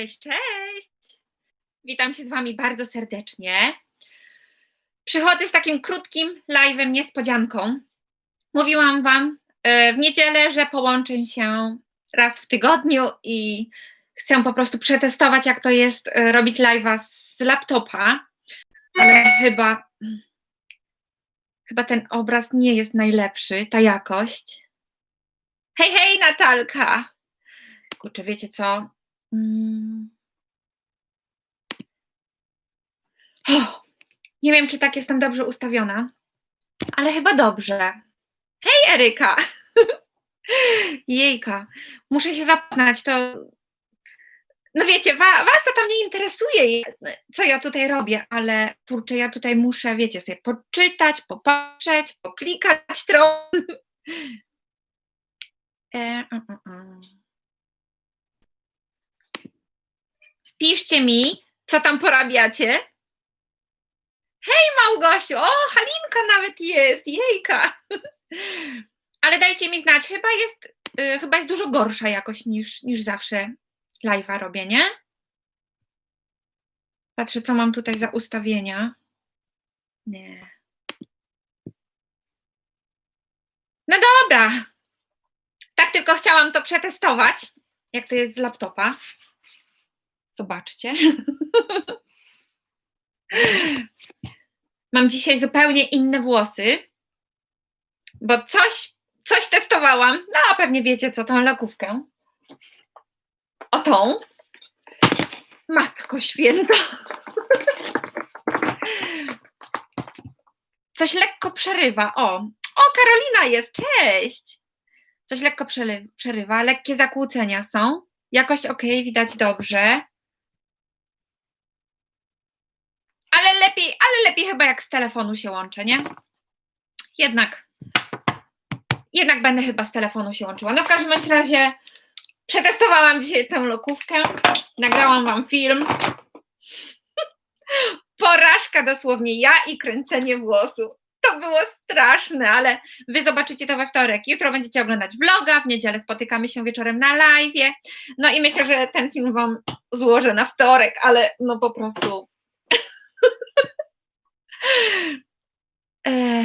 Cześć, cześć! Witam się z Wami bardzo serdecznie. Przychodzę z takim krótkim live'em niespodzianką. Mówiłam Wam e, w niedzielę, że połączę się raz w tygodniu i chcę po prostu przetestować, jak to jest e, robić live'a z laptopa, ale chyba, chyba ten obraz nie jest najlepszy, ta jakość. Hej, hej, Natalka! Kurczę, wiecie co? Mm. O, nie wiem, czy tak jestem dobrze ustawiona, ale chyba dobrze. Hej, Eryka! Jejka, muszę się zapnąć, to... No wiecie, wa, was to tam nie interesuje, co ja tutaj robię, ale kurczę, ja tutaj muszę, wiecie, sobie poczytać, popatrzeć, poklikać trochę. E, mm, mm, mm. Piszcie mi, co tam porabiacie. Hej Małgosiu, o Halinka nawet jest, jejka. Ale dajcie mi znać, chyba jest, y, chyba jest dużo gorsza jakoś niż, niż zawsze live'a robię, nie? Patrzę, co mam tutaj za ustawienia. Nie. No dobra. Tak tylko chciałam to przetestować, jak to jest z laptopa. Zobaczcie. Mam dzisiaj zupełnie inne włosy, bo coś, coś testowałam. No, pewnie wiecie, co tą lokówkę. O tą. Matko święta. Coś lekko przerywa. O, o, Karolina jest, cześć. Coś lekko przery- przerywa, lekkie zakłócenia są. Jakoś ok, widać dobrze. Lepiej, ale lepiej chyba jak z telefonu się łączę, nie? Jednak, jednak będę chyba z telefonu się łączyła. No w każdym razie przetestowałam dzisiaj tę lokówkę, nagrałam Wam film. Porażka dosłownie, ja i kręcenie włosów. To było straszne, ale Wy zobaczycie to we wtorek. Jutro będziecie oglądać vloga, w niedzielę spotykamy się wieczorem na live. No i myślę, że ten film Wam złożę na wtorek, ale no po prostu E,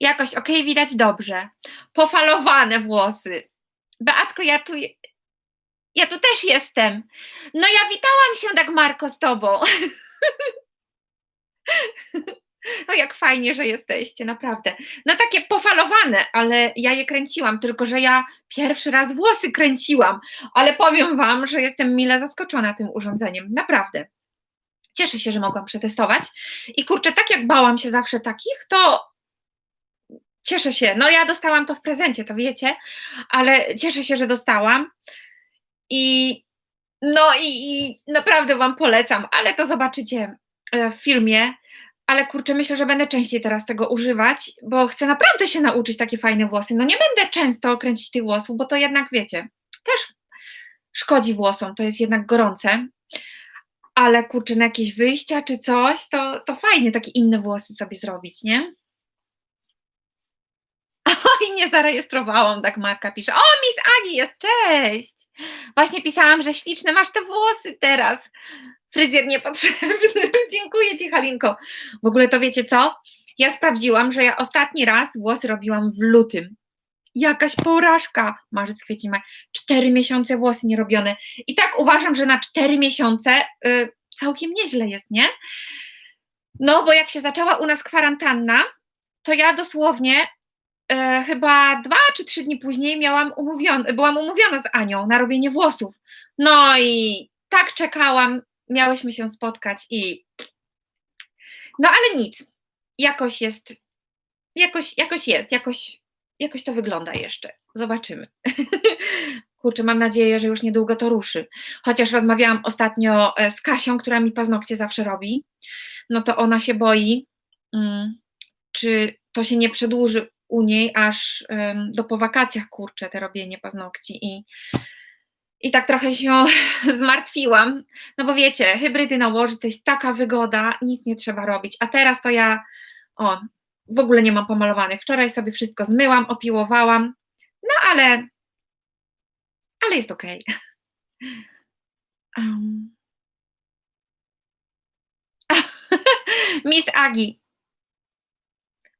jakoś ok, widać dobrze. Pofalowane włosy. Beatko, ja tu, ja tu też jestem. No ja witałam się tak Marko z tobą. No jak fajnie, że jesteście, naprawdę. No takie pofalowane, ale ja je kręciłam, tylko że ja pierwszy raz włosy kręciłam, ale powiem wam, że jestem mile zaskoczona tym urządzeniem, naprawdę cieszę się, że mogłam przetestować. I kurczę, tak jak bałam się zawsze takich, to cieszę się. No ja dostałam to w prezencie, to wiecie, ale cieszę się, że dostałam. I no i, i naprawdę Wam polecam, ale to zobaczycie e, w filmie. Ale kurczę, myślę, że będę częściej teraz tego używać, bo chcę naprawdę się nauczyć takie fajne włosy. No nie będę często kręcić tych włosów, bo to jednak wiecie, też szkodzi włosom, to jest jednak gorące ale kurczę, na jakieś wyjścia czy coś, to, to fajnie takie inne włosy sobie zrobić, nie? Oj, nie zarejestrowałam, tak Marka pisze. O, Miss Agi jest, cześć! Właśnie pisałam, że śliczne masz te włosy teraz. Fryzjer niepotrzebny. Dziękuję Ci, Halinko. W ogóle to wiecie co? Ja sprawdziłam, że ja ostatni raz włosy robiłam w lutym. Jakaś porażka. Marzec, kwiecień, maj. Cztery miesiące włosy nierobione. I tak uważam, że na cztery miesiące y, całkiem nieźle jest, nie? No, bo jak się zaczęła u nas kwarantanna, to ja dosłownie y, chyba dwa czy trzy dni później miałam umówione, byłam umówiona z Anią na robienie włosów. No i tak czekałam, miałyśmy się spotkać i no ale nic. Jakoś jest, jakoś, jakoś jest, jakoś jakoś to wygląda jeszcze. Zobaczymy. Kurczę, mam nadzieję, że już niedługo to ruszy. Chociaż rozmawiałam ostatnio e, z Kasią, która mi paznokcie zawsze robi, no to ona się boi, mm, czy to się nie przedłuży u niej aż do po wakacjach, kurczę, te robienie paznokci i i tak trochę się zmartwiłam, no bo wiecie, hybrydy nałożyć to jest taka wygoda, nic nie trzeba robić, a teraz to ja, o, w ogóle nie mam pomalowanych. Wczoraj sobie wszystko zmyłam, opiłowałam, no ale, ale jest ok. Um. Miss Agi.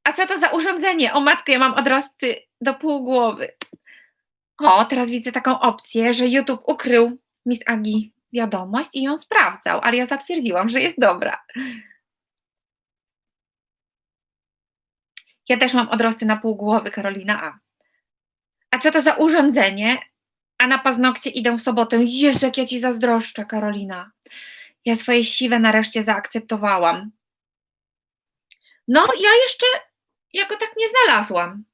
A co to za urządzenie? O matko, ja mam odrosty do pół głowy. O, teraz widzę taką opcję, że YouTube ukrył Miss Agi wiadomość i ją sprawdzał, ale ja zatwierdziłam, że jest dobra. Ja też mam odrosty na pół głowy, Karolina A. A co to za urządzenie? A na paznokcie idę w sobotę. Jezu, jak ja ci zazdroszczę, Karolina. Ja swoje siwe nareszcie zaakceptowałam. No, ja jeszcze jako tak nie znalazłam.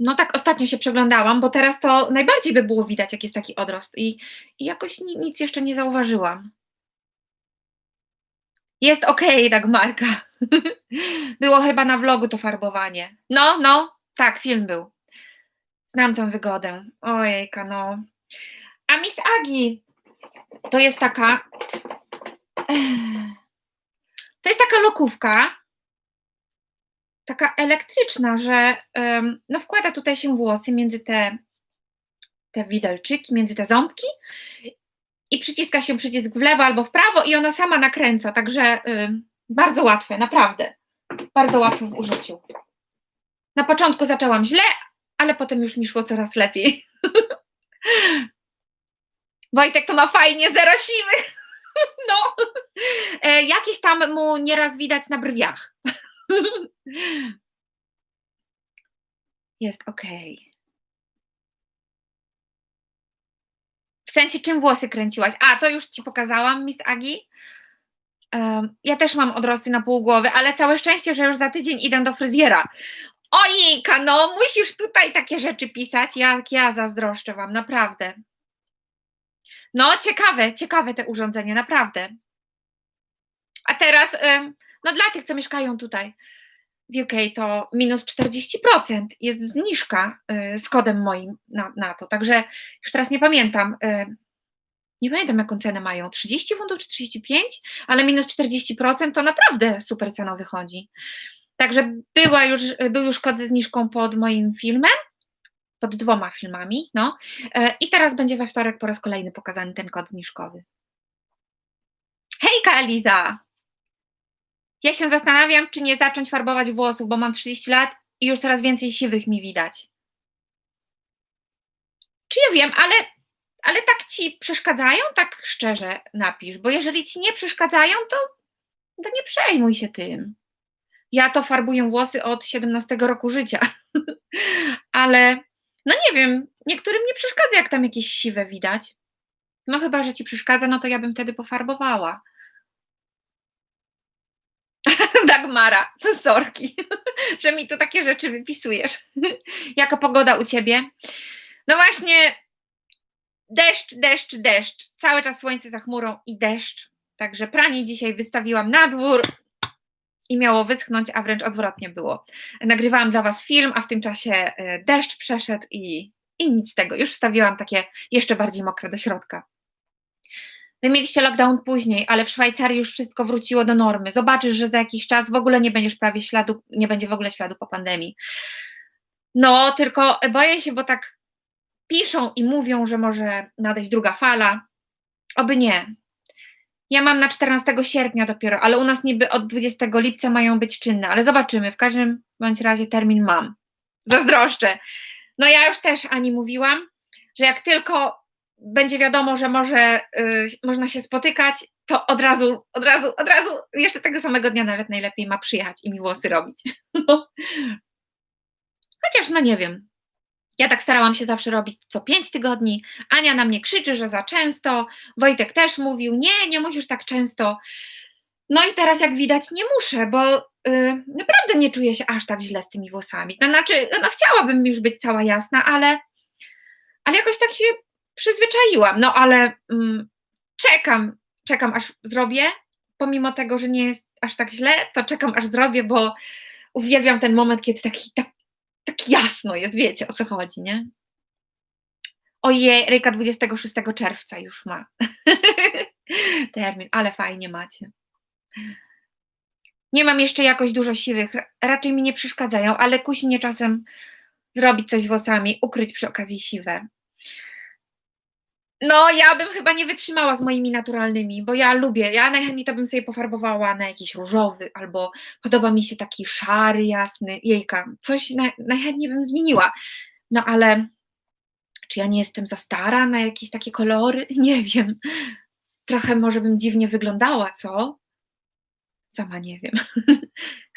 No tak ostatnio się przeglądałam, bo teraz to najbardziej by było widać, jak jest taki odrost i, i jakoś ni, nic jeszcze nie zauważyłam. Jest okej, okay, Dagmarka. Było chyba na vlogu to farbowanie. No, no, tak, film był. Znam tę wygodę. Ojejka, no. A Miss Agi to jest taka. To jest taka lokówka, taka elektryczna, że no wkłada tutaj się włosy między te, te widelczyki, między te ząbki i przyciska się przycisk w lewo albo w prawo i ona sama nakręca, także bardzo łatwe, naprawdę. Bardzo łatwe w użyciu. Na początku zaczęłam źle, ale potem już mi szło coraz lepiej. Wojtek to ma fajnie, zero siły. No, e, jakieś tam mu nieraz widać na brwiach. Jest ok. W sensie, czym włosy kręciłaś? A, to już ci pokazałam, Miss Agi. Um, ja też mam odrosty na pół głowy, ale całe szczęście, że już za tydzień idę do fryzjera. Ojejka, no musisz tutaj takie rzeczy pisać, jak ja zazdroszczę wam, naprawdę. No, ciekawe, ciekawe te urządzenie, naprawdę. A teraz, no dla tych, co mieszkają tutaj w UK, to minus 40% jest zniżka y, z kodem moim na, na to. Także już teraz nie pamiętam, y, nie pamiętam jaką cenę mają, 30 funtów czy 35, ale minus 40% to naprawdę super cena wychodzi. Także była już, był już kod ze zniżką pod moim filmem, pod dwoma filmami, no. I teraz będzie we wtorek po raz kolejny pokazany ten kod zniżkowy. Hejka Eliza! Ja się zastanawiam, czy nie zacząć farbować włosów, bo mam 30 lat i już coraz więcej siwych mi widać. Czy ja wiem, ale, ale tak ci przeszkadzają? Tak szczerze napisz, bo jeżeli ci nie przeszkadzają, to, to nie przejmuj się tym. Ja to farbuję włosy od 17 roku życia, ale no nie wiem, niektórym nie przeszkadza, jak tam jakieś siwe widać. No chyba, że ci przeszkadza, no to ja bym wtedy pofarbowała. Dagmara, sorki, że mi tu takie rzeczy wypisujesz. Jaka pogoda u ciebie? No właśnie, deszcz, deszcz, deszcz. Cały czas słońce za chmurą i deszcz. Także pranie dzisiaj wystawiłam na dwór i miało wyschnąć, a wręcz odwrotnie było. Nagrywałam dla Was film, a w tym czasie e, deszcz przeszedł i, i nic z tego. Już wstawiłam takie jeszcze bardziej mokre do środka. Wy mieliście lockdown później, ale w Szwajcarii już wszystko wróciło do normy. Zobaczysz, że za jakiś czas w ogóle nie będziesz prawie śladu, nie będzie w ogóle śladu po pandemii. No, tylko boję się, bo tak piszą i mówią, że może nadejść druga fala. Oby nie. Ja mam na 14 sierpnia dopiero, ale u nas niby od 20 lipca mają być czynne, ale zobaczymy. W każdym bądź razie termin mam. Zazdroszczę. No ja już też Ani mówiłam, że jak tylko będzie wiadomo, że może y, można się spotykać, to od razu, od razu, od razu, jeszcze tego samego dnia nawet najlepiej ma przyjechać i mi włosy robić. Chociaż no nie wiem. Ja tak starałam się zawsze robić co pięć tygodni. Ania na mnie krzyczy, że za często. Wojtek też mówił, nie, nie musisz tak często. No i teraz jak widać nie muszę, bo y, naprawdę nie czuję się aż tak źle z tymi włosami. To znaczy, no chciałabym już być cała jasna, ale, ale jakoś tak się przyzwyczaiłam, no ale mm, czekam, czekam aż zrobię, pomimo tego, że nie jest aż tak źle, to czekam aż zrobię, bo uwielbiam ten moment, kiedy taki, tak, tak jasno jest, wiecie o co chodzi, nie? Ojej, Ryka 26 czerwca już ma termin, ale fajnie macie. Nie mam jeszcze jakoś dużo siwych, raczej mi nie przeszkadzają, ale kusi mnie czasem zrobić coś z włosami, ukryć przy okazji siwe. No, ja bym chyba nie wytrzymała z moimi naturalnymi, bo ja lubię, ja najchętniej to bym sobie pofarbowała na jakiś różowy, albo podoba mi się taki szary, jasny, jejka, coś na, najchętniej bym zmieniła. No ale czy ja nie jestem za stara na jakieś takie kolory? Nie wiem. Trochę może bym dziwnie wyglądała, co? Sama nie wiem.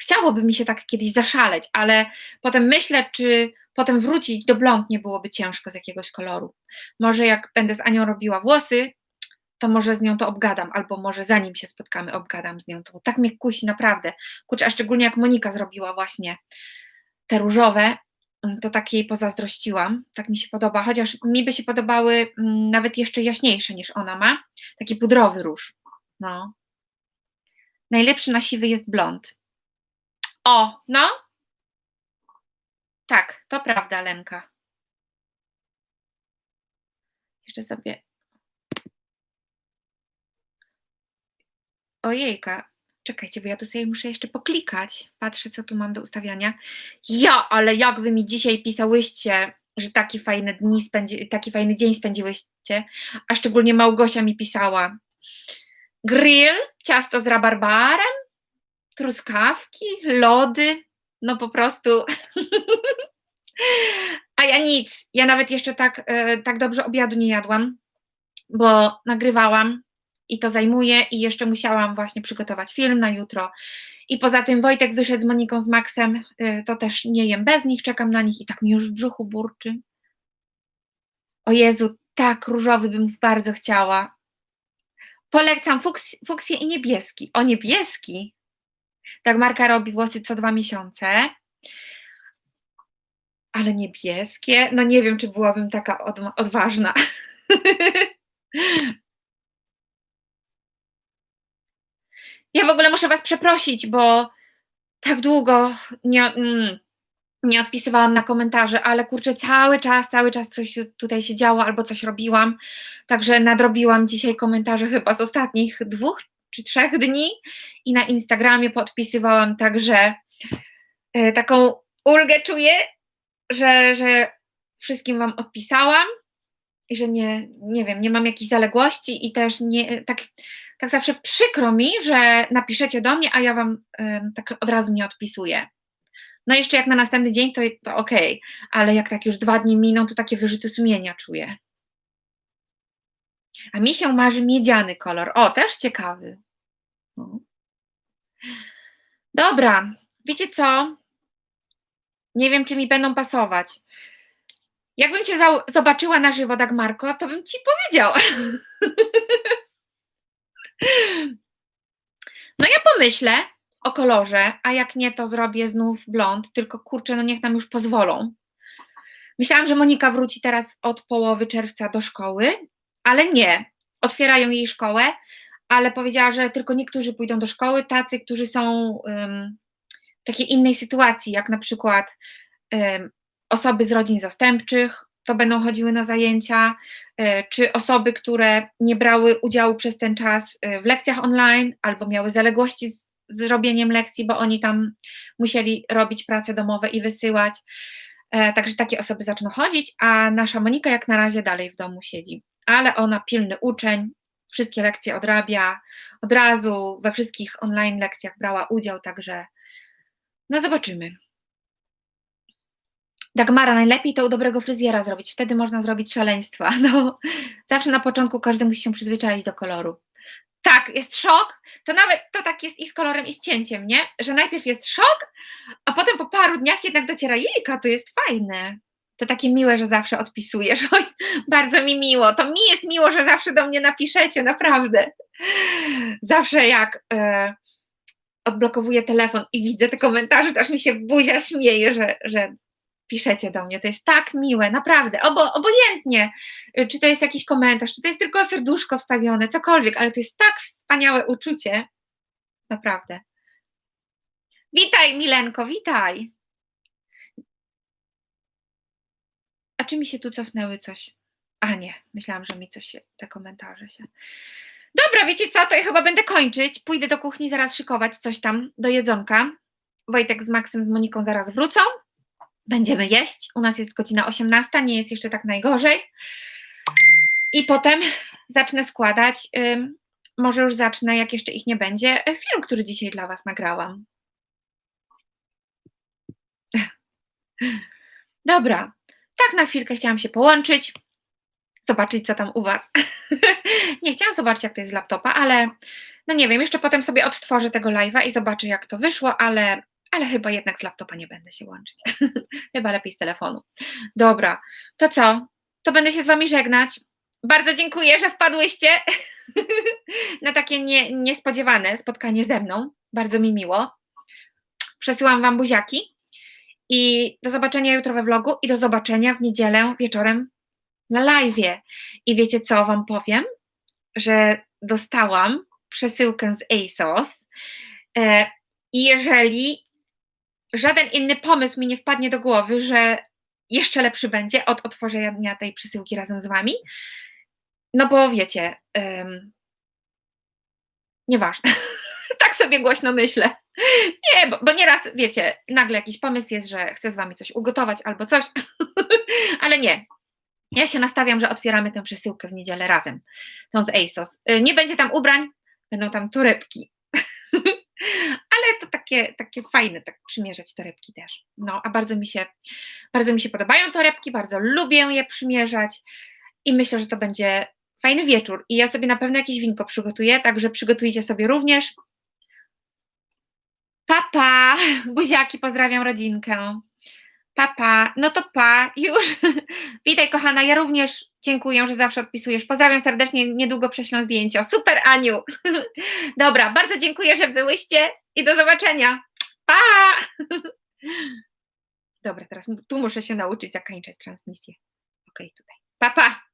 Chciałoby mi się tak kiedyś zaszaleć, ale potem myślę, czy potem wrócić do blond nie byłoby ciężko z jakiegoś koloru. Może jak będę z Anią robiła włosy, to może z nią to obgadam, albo może zanim się spotkamy, obgadam z nią to. Tak mnie kusi, naprawdę. Kurczę, a szczególnie jak Monika zrobiła właśnie te różowe, mm, to tak jej pozazdrościłam. Tak mi się podoba, chociaż mi by się podobały mm, nawet jeszcze jaśniejsze niż ona ma. Taki pudrowy róż. No. Najlepszy na siwy jest blond. O, no. Tak, to prawda, Lenka. Jeszcze sobie. Ojejka, czekajcie, bo ja tu sobie muszę jeszcze poklikać. Patrzę, co tu mam do ustawiania. Ja, ale jak wy mi dzisiaj pisałyście, że taki fajny, dni spędzi, taki fajny dzień spędziłyście, a szczególnie Małgosia mi pisała. Grill, ciasto z rabarbarem, truskawki, lody, no po prostu. A ja nic. Ja nawet jeszcze tak, e, tak dobrze obiadu nie jadłam, bo nagrywałam i to zajmuje i jeszcze musiałam właśnie przygotować film na jutro. I poza tym Wojtek wyszedł z Moniką, z Maxem, e, to też nie jem bez nich, czekam na nich i tak mi już w brzuchu burczy. O Jezu, tak różowy bym bardzo chciała. Polecam fuks, fuksję i niebieski. O niebieski? Tak Marka robi włosy co dwa miesiące. Ale niebieskie? No nie wiem, czy byłabym taka od, odważna. ja w ogóle muszę Was przeprosić, bo tak długo nie, mm, nie odpisywałam na komentarze, ale kurczę, cały czas, cały czas coś tutaj się działo albo coś robiłam. Także nadrobiłam dzisiaj komentarze chyba z ostatnich dwóch czy trzech dni i na Instagramie podpisywałam także e, taką ulgę czuję, że, że wszystkim Wam odpisałam i że nie, nie wiem, nie mam jakichś zaległości i też nie, tak, tak zawsze przykro mi, że napiszecie do mnie, a ja Wam tak od razu nie odpisuję. No jeszcze jak na następny dzień, to, to okej, okay. ale jak tak już dwa dni miną, to takie wyrzuty sumienia czuję. A mi się marzy miedziany kolor. O, też ciekawy. No. Dobra, wiecie co? Nie wiem, czy mi będą pasować. Jakbym cię zobaczyła na żywo, Dagmarko, to bym ci powiedziała. no ja pomyślę o kolorze, a jak nie, to zrobię znów blond, tylko kurczę, no niech nam już pozwolą. Myślałam, że Monika wróci teraz od połowy czerwca do szkoły, ale nie. Otwierają jej szkołę, ale powiedziała, że tylko niektórzy pójdą do szkoły, tacy, którzy są um, w takiej innej sytuacji, jak na przykład um, osoby z rodzin zastępczych, to będą chodziły na zajęcia, e, czy osoby, które nie brały udziału przez ten czas e, w lekcjach online albo miały zaległości z, robieniem lekcji, bo oni tam musieli robić prace domowe i wysyłać. E, także takie osoby zaczną chodzić, a nasza Monika jak na razie dalej w domu siedzi. Ale ona pilny uczeń, wszystkie lekcje odrabia, od razu we wszystkich online lekcjach brała udział, także no zobaczymy. Dagmara, najlepiej to u dobrego fryzjera zrobić, wtedy można zrobić szaleństwa. No, zawsze na początku każdy musi się przyzwyczaić do koloru. Tak, jest szok, to nawet to tak jest i z kolorem, i z cięciem, nie? Że najpierw jest szok, a potem po paru dniach jednak dociera, jejka, to jest fajne. To takie miłe, że zawsze odpisujesz. Oj, bardzo mi miło. To mi jest miło, że zawsze do mnie napiszecie, naprawdę. Zawsze jak e, odblokowuję telefon i widzę te komentarze, to aż mi się buzia śmieje, że, że piszecie do mnie. To jest tak miłe, naprawdę, Obo, obojętnie, y, czy to jest jakiś komentarz, czy to jest tylko serduszko wstawione, cokolwiek, ale to jest tak wspaniałe uczucie. Naprawdę. Witaj, Milenko, witaj. A czy mi się tu cofnęły coś? A nie, myślałam, że mi coś się, te komentarze się. Dobra, wiecie co, to ja chyba będę kończyć. Pójdę do kuchni zaraz szykować coś tam do jedzonka. Wojtek z Maksem, z Moniką zaraz wrócą będziemy jeść. U nas jest godzina 18, nie jest jeszcze tak najgorzej. I potem zacznę składać, może już zacznę, jak jeszcze ich nie będzie, e, film, który dzisiaj dla Was nagrałam. Dobra, tak na chwilkę chciałam się połączyć, zobaczyć, co tam u Was. nie chciałam zobaczyć, jak to jest z laptopa, ale no nie wiem, jeszcze potem sobie odtworzę tego live'a i zobaczę, jak to wyszło, ale, ale chyba jednak z laptopa nie będę się łączyć. chyba lepiej z telefonu. Dobra, to co? To będę się z Wami żegnać. Bardzo dziękuję, że wpadłyście na takie nie, niespodziewane spotkanie ze mną. Bardzo mi miło. Przesyłam Wam buziaki i do zobaczenia jutro we vlogu i do zobaczenia w niedzielę wieczorem na live. I wiecie co Wam powiem? Że dostałam przesyłkę z ASOS e, i jeżeli żaden inny pomysł mi nie wpadnie do głowy, że jeszcze lepszy będzie od otworzenia tej przesyłki razem z Wami, no bo wiecie, um, nieważne. tak sobie głośno myślę. Nie, bo, bo nieraz, wiecie, nagle jakiś pomysł jest, że chcę z wami coś ugotować albo coś, ale nie. Ja się nastawiam, że otwieramy tę przesyłkę w niedzielę razem, tą z ASOS. Y, nie będzie tam ubrań, będą tam torebki. takie, takie fajne, tak przymierzać torebki też. No, a bardzo mi się, bardzo mi się podobają torebki, bardzo lubię je przymierzać i myślę, że to będzie fajny wieczór i ja sobie na pewno jakieś winko przygotuję, także przygotujcie sobie również. Papa, buziaki, pozdrawiam rodzinkę. Papa, no to pa, już. Witaj kochana, ja również dziękuję, że zawsze odpisujesz. Pozdrawiam serdecznie, niedługo prześlę zdjęcia. Super Aniu. Dobra, bardzo dziękuję, że byłyście i do zobaczenia. Pa! Dobra, teraz tu muszę się nauczyć zakończyć transmisję. Ok, tutaj. Pa, pa!